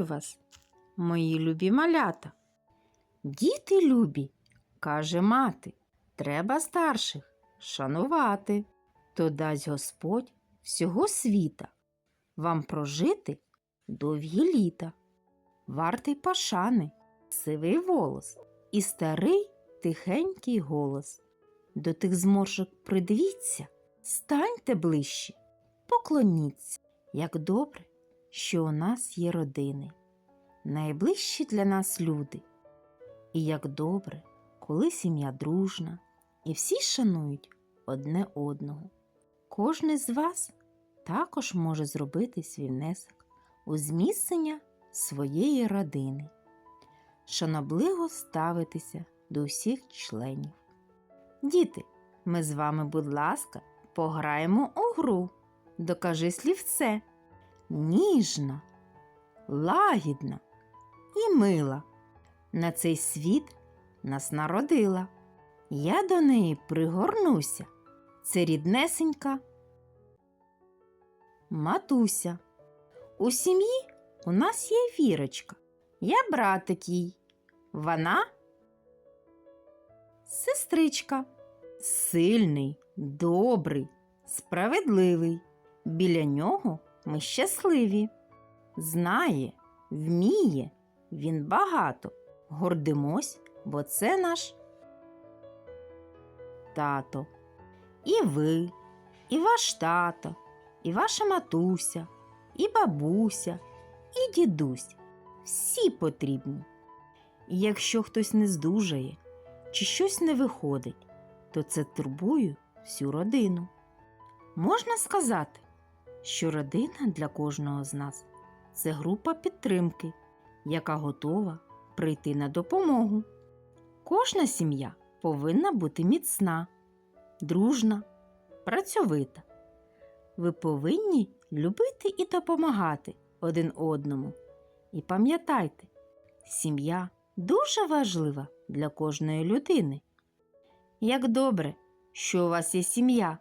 вас, мої любі малята. Діти любі, каже мати, треба старших шанувати, то дасть Господь всього світа вам прожити довгі літа. Вартий пашани, сивий волос і старий тихенький голос. До тих зморшок придивіться, станьте ближче, поклоніться, як добре, що у нас є родини, найближчі для нас люди. І як добре, коли сім'я дружна, і всі шанують одне одного. Кожний з вас також може зробити свій внесок у зміцнення своєї родини, шанобливо ставитися до всіх членів. Діти, ми з вами, будь ласка, пограємо у гру. Докажи слівце. Ніжна, лагідна і мила. На цей світ нас народила. Я до неї пригорнуся. Це ріднесенька матуся. У сім'ї у нас є вірочка. Я братик їй. Вона сестричка. Сильний, добрий, справедливий. Біля нього ми щасливі. Знає, вміє, він багато. Гордимось, бо це наш тато. І ви, і ваш тато, і ваша матуся, і бабуся, і дідусь. Всі потрібні. І якщо хтось не здужає чи щось не виходить, то це турбує всю родину. Можна сказати, що родина для кожного з нас це група підтримки, яка готова прийти на допомогу. Кожна сім'я повинна бути міцна, дружна, працьовита. Ви повинні любити і допомагати один одному. І пам'ятайте, сім'я дуже важлива для кожної людини. Як добре, що у вас є сім'я,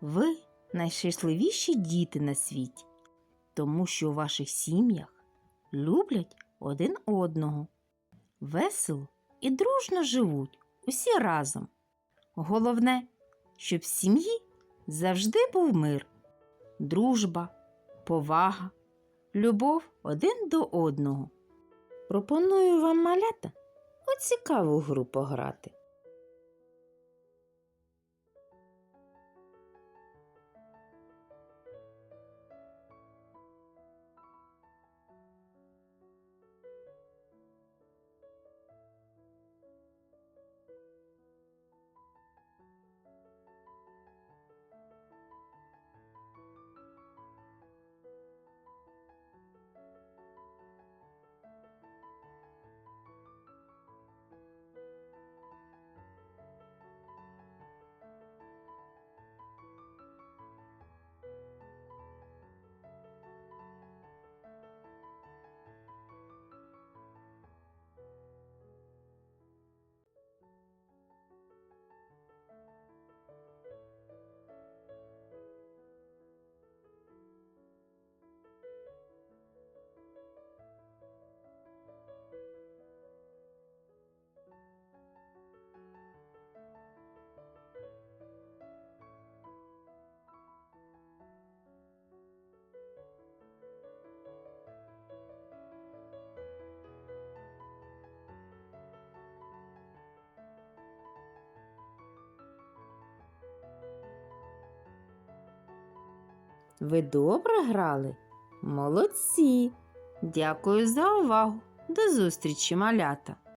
ви найщасливіші діти на світі, тому що у ваших сім'ях люблять один одного, весело і дружно живуть усі разом. Головне, щоб в сім'ї завжди був мир, дружба, повага, любов один до одного. Пропоную вам малята у цікаву гру пограти. Ви добре грали? Молодці! Дякую за увагу. До зустрічі, малята!